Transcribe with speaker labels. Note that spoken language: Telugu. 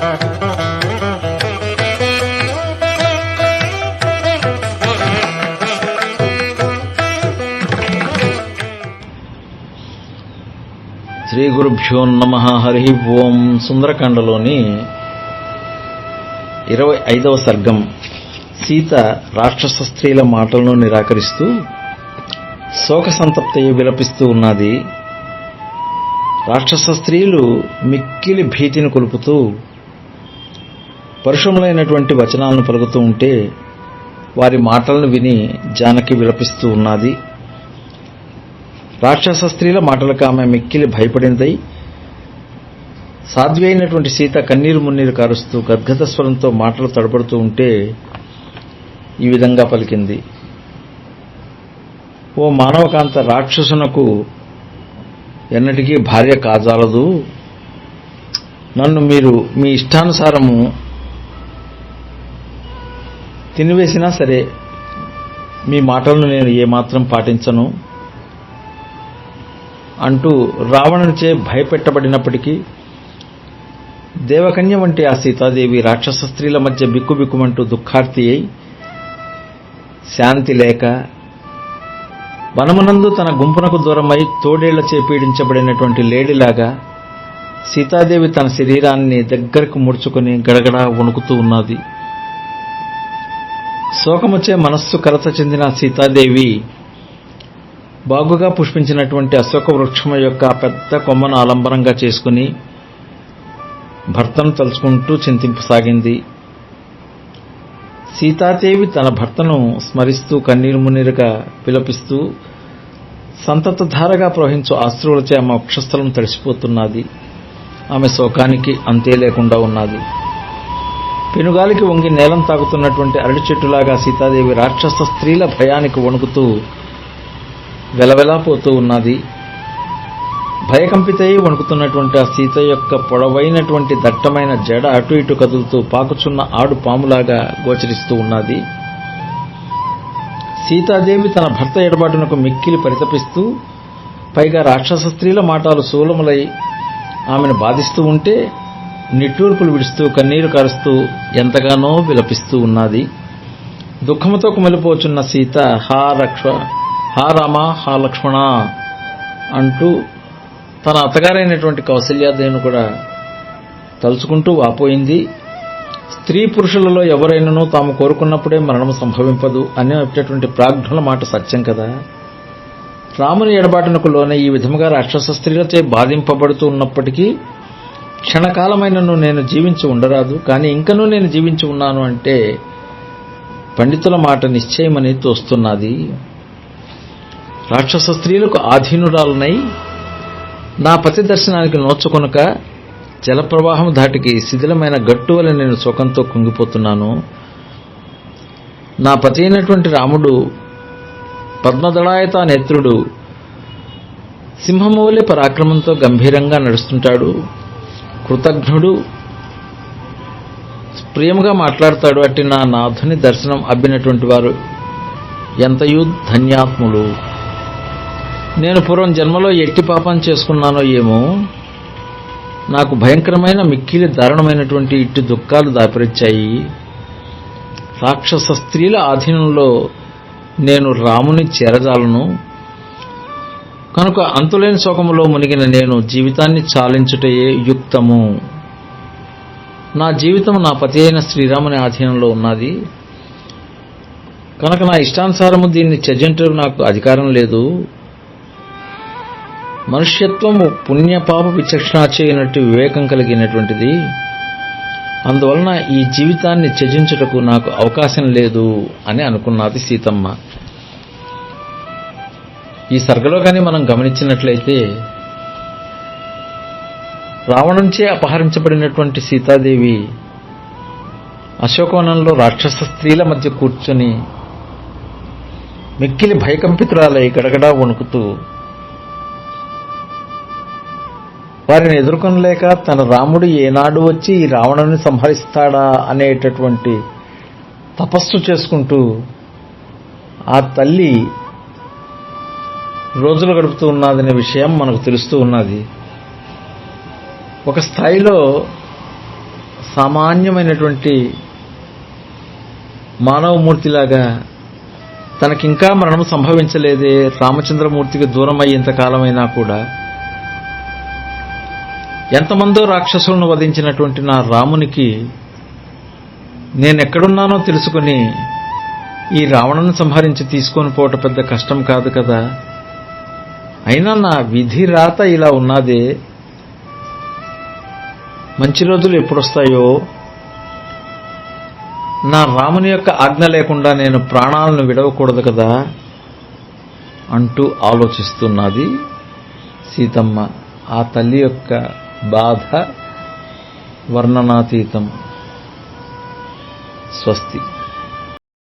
Speaker 1: శ్రీ గురుభ్యో నమ. హరి ఓం. సుందరకాండలోని ఇరవై ఐదవ సర్గం. సీత రాక్షస స్త్రీల మాటలను నిరాకరిస్తూ శోక సంతప్తి విలపిస్తూ ఉన్నది. రాక్షస స్త్రీలు మిక్కిలి భీతిని కొలుపుతూ పరుషములైనటువంటి వచనాలను పలుకుతూ ఉంటే వారి మాటలను విని జానకి విలపిస్తూ ఉన్నది. రాక్షస స్త్రీల మాటలకు ఆమె మిక్కిలి భయపడిందై సాధ్వి అయినటువంటి సీత కన్నీరు మున్నీరు కారుస్తూ గద్గద స్వరంతో మాటలు తడబడుతూ ఉంటే ఈ విధంగా పలికింది. ఓ మానవకాంత రాక్షసునకు ఎన్నటికీ భార్య కాజాలదు. నన్ను మీరు మీ ఇష్టానుసారము తినివేసినా సరే మీ మాటలను నేను ఏమాత్రం పాటించను అంటూ రావణునిచే భయపెట్టబడినప్పటికీ దేవకన్య వంటి ఆ సీతాదేవి రాక్షస స్త్రీల మధ్య బిక్కుబిక్కుమంటూ దుఃఖార్తి అయి శాంతి లేక వనమునందు తన గుంపునకు దూరమై తోడేళ్ళచే పీడించబడినటువంటి లేడిలాగా సీతాదేవి తన శరీరాన్ని దగ్గరకు ముడుచుకొని గడగడా వణుకుతూ ఉన్నది. శోకముచ్చే మనస్సు కలత చెందిన సీతాదేవి బాగుగా పుష్పించినటువంటి అశోక వృక్షము యొక్క పెద్ద కొమ్మను ఆలంబనంగా చేసుకుని భర్తను తలుచుకుంటూ చింతింపసాగింది. సీతాదేవి తన భర్తను స్మరిస్తూ కన్నీరు మున్నీరుగా పిలపిస్తూ సంతతధారగా ప్రవహించు ఆశ్రువులచే ఆమె వక్షస్థలం తడిసిపోతున్నది. ఆమె శోకానికి అంతే లేకుండా ఉన్నది. పెనుగాలికి వంగి నేలం తాగుతున్నటువంటి అరటి చెట్టులాగా సీతాదేవి రాక్షస స్త్రీల భయానికి వణుకుతూ వెలవెలాపోతూ ఉన్నది. భయకంపితై వణుకుతున్నటువంటి ఆ సీత యొక్క పొడవైనటువంటి దట్టమైన జడ అటు ఇటు కదులుతూ పాకుచున్న ఆడు పాములాగా గోచరిస్తూ ఉన్నది. సీతాదేవి తన భర్త ఎడబాటునకు మిక్కిలి పరితపిస్తూ పైగా రాక్షస స్త్రీల మాటలు శూలములై ఆమెను బాధిస్తూ ఉంటే నిట్టూర్పులు విడుస్తూ కన్నీరు కారుస్తూ ఎంతగానో విలపిస్తూ ఉన్నది. దుఃఖముతో కుమిలిపోచున్న సీత హా రక్ష హా రామ హా లక్ష్మణ అంటూ తన అత్తగారైనటువంటి కౌశల్యాదేవిని కూడా తలుచుకుంటూ వాపోయింది. స్త్రీ పురుషులలో ఎవరైనానూ తాము కోరుకున్నప్పుడే మరణం సంభవింపదు అనేటటువంటి ప్రాజ్ఞుల మాట సత్యం కదా. రాముని ఎడబాటునకు లోనే ఈ విధముగా రాక్షస స్త్రీలచే బాధింపబడుతూ ఉన్నప్పటికీ క్షణకాలమైనను నేను జీవించి ఉండరాదు కానీ ఇంకనూ నేను జీవించి ఉన్నాను అంటే పండితుల మాట నిశ్చయమని తోస్తున్నది. రాక్షస స్త్రీలకు ఆధీనురాలునై నా పతి దర్శనానికి నోచుకొనక జలప్రవాహం ధాటికి శిథిలమైన గట్టు వల్ల నేను శోకంతో కుంగిపోతున్నాను. నా పతి అయినటువంటి రాముడు పద్మదళాయత నేత్రుడు సింహమౌలి పరాక్రమంతో గంభీరంగా నడుస్తుంటాడు. కృతజ్ఞుడు. ప్రేమగా మాట్లాడతాడు అట్టి నా నాథుని దర్శనం అబ్బినటువంటి వారు ఎంతయూ ధన్యాత్ములు. నేను పూర్వం జన్మలో ఎట్టి పాపం చేసుకున్నానో ఏమో నాకు భయంకరమైన మిక్కిలి దారుణమైనటువంటి ఇట్టి దుఃఖాలు దాపరిచ్చాయి. రాక్షస స్త్రీల ఆధీనంలో నేను రాముని చేరజాలను కనుక అంతులేని శోకములో మునిగిన నేను జీవితాన్ని చాలించుటయే యుక్తము. నా జీవితం నా పతి అయిన శ్రీరాముని ఆధీనంలో ఉన్నది. కనుక నా ఇష్టానుసారము దీన్ని త్యజించడం నాకు అధికారం లేదు. మనుష్యత్వము పుణ్యపాప విచక్షణ చేయనట్టు వివేకం కలిగినటువంటిది. అందువలన ఈ జీవితాన్ని త్యజించుటకు నాకు అవకాశం లేదు అని అనుకున్నది సీతమ్మ. ఈ సర్గలో కానీ మనం గమనించినట్లయితే రావణుంచే అపహరించబడినటువంటి సీతాదేవి అశోకవనంలో రాక్షస స్త్రీల మధ్య కూర్చొని మిక్కిలి భయకంపితురాలై గడగడా వణుకుతూ వారిని ఎదుర్కొనలేక తన రాముడు ఏనాడు వచ్చి ఈ రావణుని సంహరిస్తాడా అనేటటువంటి తపస్సు చేసుకుంటూ ఆ తల్లి రోజులు గడుపుతూ ఉన్నదనే విషయం మనకు తెలుస్తూ ఉన్నది. ఒక స్థాయిలో సామాన్యమైనటువంటి మానవమూర్తిలాగా తనకింకా మరణం సంభవించలేదే. రామచంద్రమూర్తికి దూరం అయ్యేంతకాలమైనా కూడా ఎంతమందో రాక్షసులను వధించినటువంటి నా రామునికి నేనెక్కడున్నానో తెలుసుకుని ఈ రావణను సంహరించి తీసుకొని పోవటం పెద్ద కష్టం కాదు కదా. అయినా నా విధి రాత ఇలా ఉన్నదే. మంచి రోజులు ఎప్పుడొస్తాయో? నా రాముని యొక్క ఆజ్ఞ లేకుండా నేను ప్రాణాలను విడవకూడదు కదా? అంటూ ఆలోచిస్తున్నది సీతమ్మ. ఆ తల్లి యొక్క బాధ వర్ణనాతీతం. స్వస్తి.